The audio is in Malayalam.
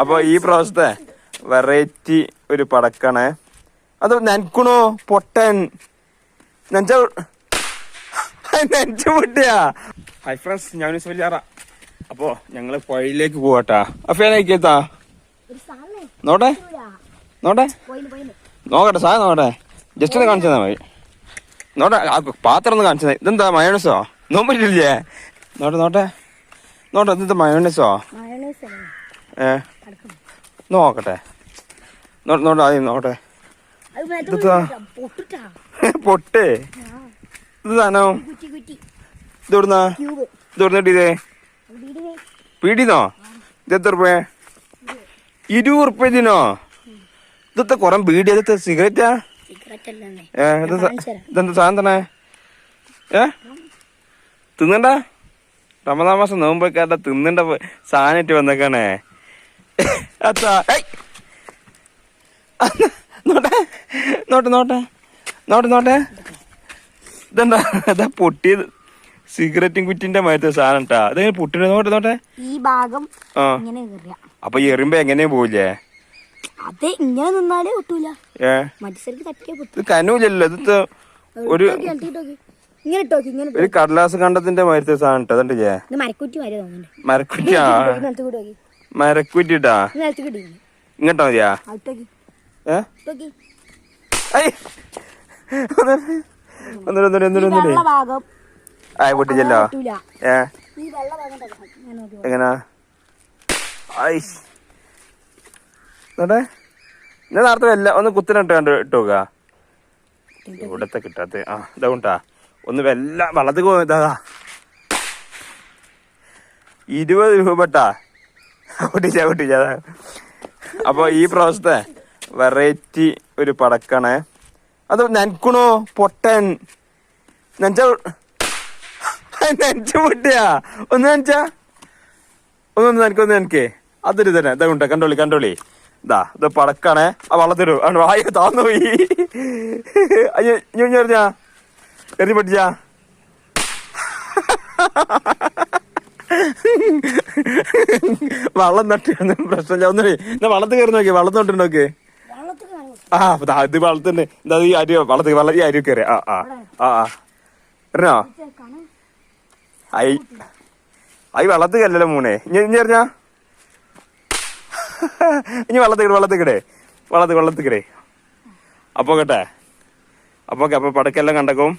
അപ്പൊ ഈ പ്രാവശ്യത്തെ വെറൈറ്റി ഒരു പടക്കാണ്. അത് നനക്കണോ പൊട്ടൻ. നെഞ്ച നെഞ്ചു പൊട്ടിയാ. ഹൈ ഫ്രണ്ട്സ് ഞാൻ വലിയാറ. അപ്പോ ഞങ്ങൾ പുഴയിലേക്ക് പോവാട്ടാ. അഫേനേക്കെത്താ നോട്ടെ. നോട്ടെ നോക്കട്ടെ. സാധനം നോക്കട്ടെ. ജസ്റ്റ് ഒന്ന് കാണിച്ചു തന്നാ മതി. നോട്ടെ പാത്രം ഒന്ന് കാണിച്ചു ഇതെന്താ മയോണസോ നോമ്പില്ലേ നോട്ടെ നോട്ടെ നോട്ടെ ഇതെന്താ മയോണസോ ഏ? നോക്കട്ടെ. നോട്ടെ ആദ്യം നോട്ടെ പൊട്ടേ. ഇത് സാധനം. ഇതോടുന്നാ ഇതോടുന്ന വീടിന് പീടിന്നോ? ഇത് എത്ര റുപ്യ? ഇരുപത് റുപ്യ ഇതിനോ? ഇതത്തെ കൊറേ ബീഡി ഇതത്തെ സിഗരറ്റാ? ഏ. ഇതെന്താ സാധനം തന്നെ? ഏ? തിന്നണ്ട? റമദാൻ മാസം നോമ്പൊക്കെ തിന്നണ്ട സാധനമായിട്ട് വന്നേക്കാണേ. അത്താ ഏയ്. നോട്ടെ. നോട്ടെ നോട്ടെ. നോട്ടെ നോട്ടെ. ഇതെന്താ? ഇതാ പൊട്ടിയത്. സിഗരറ്റും കുറ്റിന്റെ മരത്തെ സാധനം ട്ടാ. പൊട്ടി പൊട്ടിനെ നോട്ടെ നോട്ടെ. ഈ ഭാഗം ആ. അപ്പൊ എറിയുമ്പോ എങ്ങനെയാ പോവില്ലേ? അത് ഇങ്ങനെ നിന്നാലേ ഒട്ടൂല ഇത് കനൂലല്ലോ ഇത് ഒരു ഒരു കടലാസ് കണ്ടത്തിന്റെ മരത്തെ സാധനം ട്ടോ. അതണ്ടില്ലേ ഇത് മരക്കുറ്റി വരെ മരക്കുറ്റിട്ടാ? ഇങ്ങോട്ടാ മതിയാ? ഏ. ഒന്നൂടെ ഒന്നൂടെ ഒന്നൂടെ ഒന്നൂടെ ആയ പൊട്ടിച്ചല്ലോ. ഏ? എങ്ങനാ? ഐസ്. എന്നിട്ട്? ഞാൻ നേരത്തെ വല്ല ഒന്ന് കുത്തിനിട്ട് കണ്ട് ഇട്ടോക്ക ഇവിടത്തെ കിട്ടാത്ത ആ ഇതാ ഒന്ന് വല്ല വളർത്ത് ഇതാ ഇരുപത് രൂപ പൊട്ടിച്ച പൊട്ടിച്ച. അപ്പൊ ഈ പ്രാവശ്യത്തെ വെറൈറ്റി ഒരു പടക്കാണ്. അത് നനക്കണോ പൊട്ടൻ. നെഞ്ച നെഞ്ചു പൊട്ടിയാ. ഒന്ന് നനച്ച ഒന്ന് നനക്ക് ഒന്ന് നനക്ക് അതൊരു തന്നെ ഇതാ ഉണ്ട് കണ്ടോളി കണ്ടോളി. ഇതാ ഇത് പടക്കാണ്. ആ വള്ളത്തിരു വായ താന്നു പോയി. എറിഞ്ഞാ. എറിഞ്ഞു പൊട്ടിച്ചാ. വള്ളം തട്ടിയൊന്നും പ്രശ്നമില്ല. ഒന്നും എന്നാ വള്ളത്ത് കയറി നോക്കി വള്ളം തൊട്ട് നോക്ക്. ആ ഇത് വള്ളത്തിന്റെ എന്താ ഈ അരി വള്ളത്തിൽ വള്ളം ഈ അരി കയറി. ആ ആ ആ ആ. കാണാം. ഐ ഐ വെള്ളത്തിൽ കല്ലല്ലോ മൂണേ ഇനി ഇനി എറിഞ്ഞാ ഇനി വെള്ളത്തിൽ വള്ളത്തിക്കടേ വള്ളത്ത് വള്ളത്തിക്കടേ കിടേ അപ്പൊ കേട്ടെ? അപ്പൊ അപ്പൊ പടക്കെല്ലാം കണ്ടക്കും.